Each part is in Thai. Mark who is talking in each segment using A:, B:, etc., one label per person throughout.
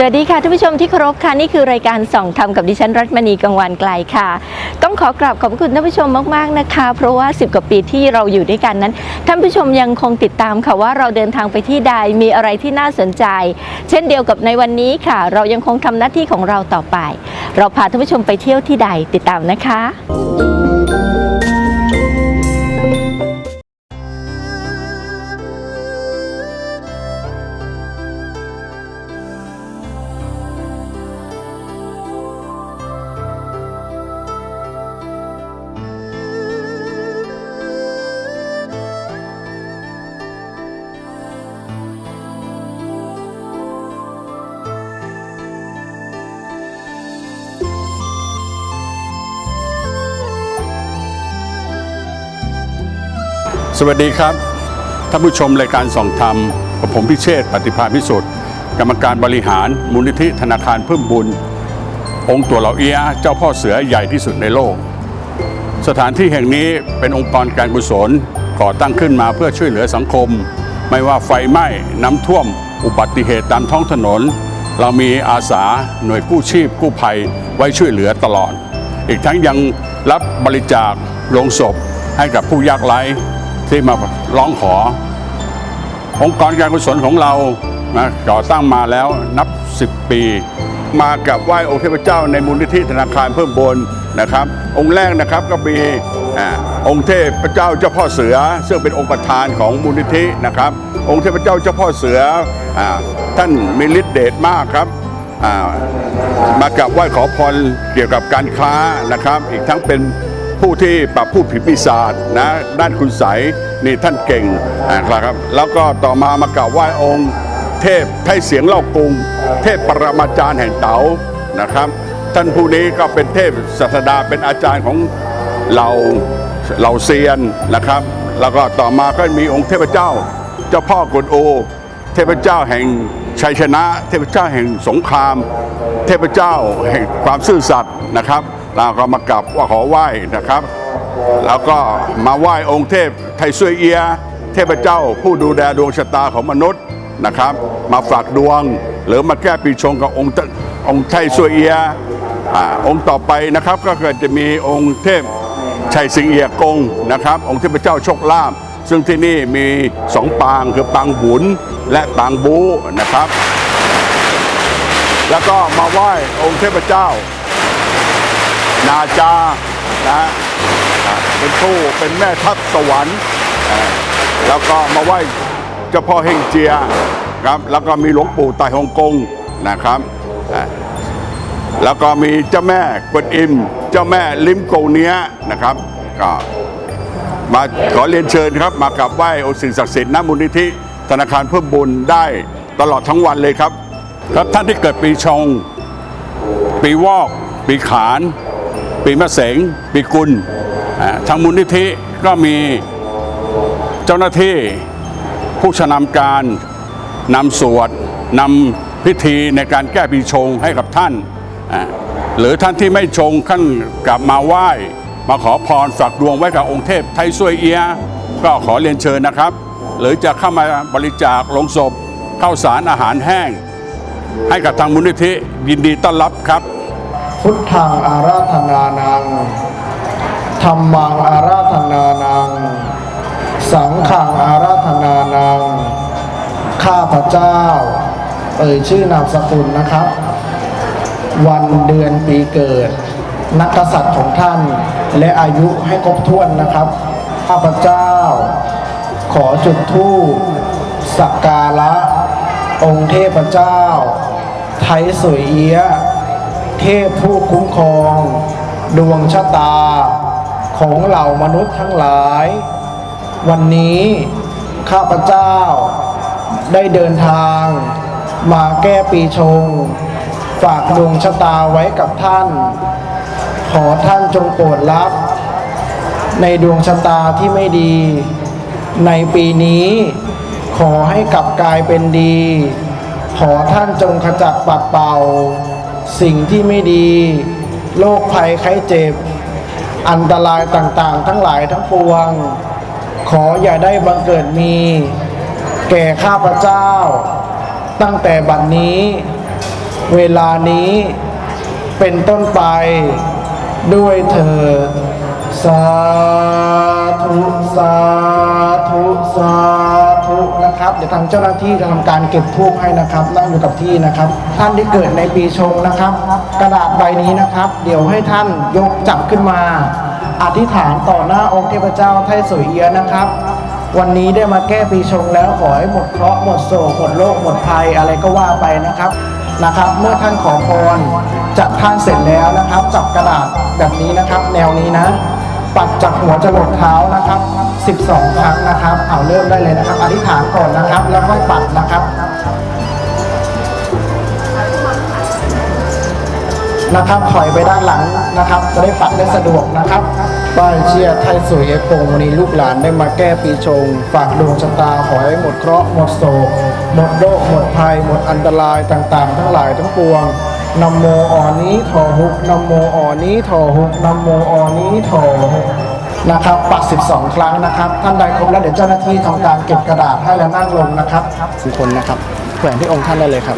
A: สวัสดีค่ะท่านผู้ชมที่เคารพค่ะนี่คือรายการส่องธรรมกับดิฉันรัตมณีกังวานไกลค่ะ ต้องขอกราบขอบคุณท่านผู้ชมมากๆนะคะ เพราะว่า 10 กว่าปีที่เราอยู่ด้วยกันนั้น ท่านผู้ชมยังคงติดตามค่ะว่าเราเดินทางไปที่ใดมีอะไรที่น่าสนใจ เช่นเดียวกับในวันนี้ค่ะ เรายังคงทำหน้าที่ของเราต่อไป เราพาท่านผู้ชมไปเที่ยวที่ใดติดตามนะคะ
B: สวัสดีครับท่านผู้ชมรายการส่องธรรมกับผมพิเชษฐปฏิภาพิสุทธิ์กรรมการบริหารมูลนิธิธนาคารเพิ่มบุญ องค์ตัวเหล่าเอียะเจ้าพ่อเสือใหญ่ที่สุดในโลก สถานที่แห่งนี้เป็นองค์กรการกุศลก่อตั้งขึ้นมาเพื่อช่วยเหลือสังคม ไม่ว่าไฟไหม้น้ำท่วม อุบัติเหตุตามท้องถนน เรามีอาสาหน่วยกู้ชีพกู้ภัยไว้ช่วยเหลือตลอด อีกทั้งยังรับบริจาคโลงศพให้กับผู้ยากไร้ ที่มาร้องขอ องค์กรการกุศลของเรานะก่อตั้งมาแล้วนับ 10 ปี มากับไหว้องค์เทพเจ้าในมูลนิธิธนาคารเพิ่มบนนะครับ องค์แรกนะครับก็มีองค์เทพเจ้าเจ้าพ่อเสือ ซึ่งเป็นองค์ประธานของมูลนิธินะครับ องค์เทพเจ้าเจ้าพ่อเสืออท่านมีฤทธิ์เดชมากครับมากับไหว้ขอพรเกี่ยวกับการค้านะครับ อีกทั้งเป็น ผู้ที่ปราบผู้ผิดปีศาจนะด้านคุณใสนี่ท่านเก่งนะครับ แล้วก็ต่อมามากราบไหว้องค์ เทพไทยเสียงเล่ากรุง เทพปรมาจารย์แห่งเต๋านะครับ ท่านผู้นี้ก็เป็นเทพศาสดาเป็นอาจารย์ของเราเหล่าเซียนนะครับ แล้วก็ต่อมาก็มีองค์เทพเจ้า เจ้าพ่อกวนโอ เทพเจ้าแห่งชัยชนะ เทพเจ้าแห่งสงคราม เทพเจ้าแห่งความซื่อสัตย์นะครับ เราก็มากราบว่าขอไหว้นะครับ แล้วก็มาไหว้องค์เทพไทยซวยเอีย เทพเจ้าผู้ดูแลดวงชะตาของมนุษย์นะครับ มาฝากดวง หรือมาแก้ปีชงกับองค์องค์ไทยซวยเอียอองค์ต่อไปนะครับก็เกิดจะมีองค์เทพชัยสิงเอียกงนะครับ องค์เทพเจ้าโชคลาภซึ่งที่นี่มีสองปางคือปางบุญและปางบูนะครับ แล้วก็มาไหว้องค์เทพเจ้า นาจานะเป็นผู้เป็นแม่ทัพสวรรค์แล้วก็มาไหว้เจ้าพ่อเฮงเจียครับแล้วก็มีหลวงปู่ไต่ฮงกงนะครับแล้วก็มีเจ้าแม่กวนอิม เจ้าแม่ลิมโกเนียนะครับก็มาขอเรียนเชิญครับ มากราบไหว้องค์สิ่งศักดิ์สิทธิ์ณมูลนิธิธนาคารเพิ่มบุญได้ตลอดทั้งวันเลยครับ ครับท่านที่เกิดปีชง ปีวอก ปีขาน ปีมะเสงปีกุลทางมูลนิธิก็มีเจ้าหน้าที่ผู้ชนาญการนำสวดนำพิธีในการแก้ปีชงให้กับท่าน หรือท่านที่ไม่ชงขั้นกลับมาไหว้ มาขอพรฝากดวงไว้กับองค์เทพไทยซวยเอีย ก็ขอเรียนเชิญนะครับ หรือจะเข้ามาบริจาคลงศพข้าวสารอาหารแห้ง ให้กับทางมูลนิธิยินดีต้อนรับครับ
C: พุทธังอาราธนานังธรรมังอาราธนานัง สังฆังอาราธนานัง ข้าพเจ้า เอ่ยชื่อนามสกุลนะครับ วันเดือนปีเกิด นักษัตริย์ของท่าน และอายุให้ครบถ้วนนะครับ ข้าพเจ้า ขอจุดธูปสักการะ องค์เทพเจ้า ไทยสวยเอีย เทพผู้คุ้มครอง ดวงชะตาของเหล่ามนุษย์ทั้งหลาย วันนี้ข้าพเจ้าได้เดินทาง มาแก้ปีชง ฝากดวงชะตาไว้กับท่าน ขอท่านจงโปรดรับ ในดวงชะตาที่ไม่ดี ในปีนี้ ขอให้กลับกลายเป็นดี ขอท่านจงขจัดปัดเป่า สิ่งที่ไม่ดี โรคภัยไข้เจ็บ อันตรายต่างๆ ทั้งหลายทั้งปวง ขออย่าได้บังเกิดมี แก่ข้าพเจ้า ตั้งแต่บัดนี้ เวลานี้เป็นต้นไปด้วยเถิดสาธุ สาธุ สาธุ นะครับ เดี๋ยวทางเจ้าหน้าที่จะทำการเก็บทูบให้นะครับนั่งอยู่กับที่นะครับ ท่านที่เกิดในปีชงนะครับ กระดาษใบนี้นะครับ เดี๋ยวให้ท่านยกจับขึ้นมา อธิษฐานต่อหน้าองค์เทพเจ้าไทยสวยเอียนะครับ วันนี้ได้มาแก้ปีชงแล้วขอให้หมดเคราะห์หมดโศกหมดโรคหมดภัยอะไรก็ว่าไปนะครับนะครับ เมื่อท่านขอพรจากท่านเสร็จแล้วนะครับ จับกระดาษแบบนี้นะครับ แนวนี้นะ ปัดจากหัวจรดเท้านะครับ 12 ครั้งนะครับ เอาเริ่มได้เลยนะครับ อธิษฐานก่อนนะครับ แล้วค่อยปัดนะครับ นะครับถอยไปด้านหลังนะครับ จะได้ปัดได้สะดวกนะครับป้ายเชียร์ไทยสวยเอกงวันนี้ลูกหลานได้มาแก้ปีชง ฝากดวงชะตาขอให้หมดเคราะห์หมดโศก หมดโรคหมดภัย หมดอันตรายต่างๆ ทั้งหลายทั้งปวง นโมออนี้ถอหุกนโมออนี้ถอหุกนโมออนี้ถอหุกนะครับปัด12 ครั้งนะครับ ท่านใดครบแล้วเดี๋ยวเจ้าหน้าที่ทำการเก็บกระดาษให้แล้วนั่งลงนะครับทุกคนนะครับแขวนที่องค์ท่านได้เลยครับ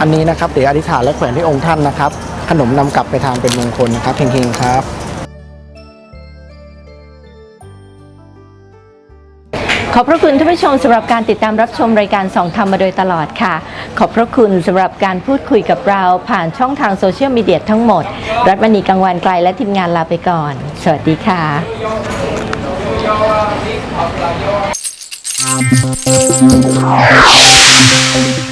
C: อันนี้นะครับเดี๋ยวอธิษฐานและแขวนที่องค์ท่านนะครับ ขนมนำกลับไปทานเป็นมงคลนะครับเฮงๆครับ
A: ขอบพระคุณท่านผู้ชมสำหรับการติดตามรับชมรายการสองธรรมมาโดยตลอดค่ะ ขอบพระคุณสำหรับการพูดคุยกับเราผ่านช่องทางโซเชียลมีเดียทั้งหมด รัฐมณีกังวานไกลและทีมงานลาไปก่อน สวัสดีค่ะ
D: Thank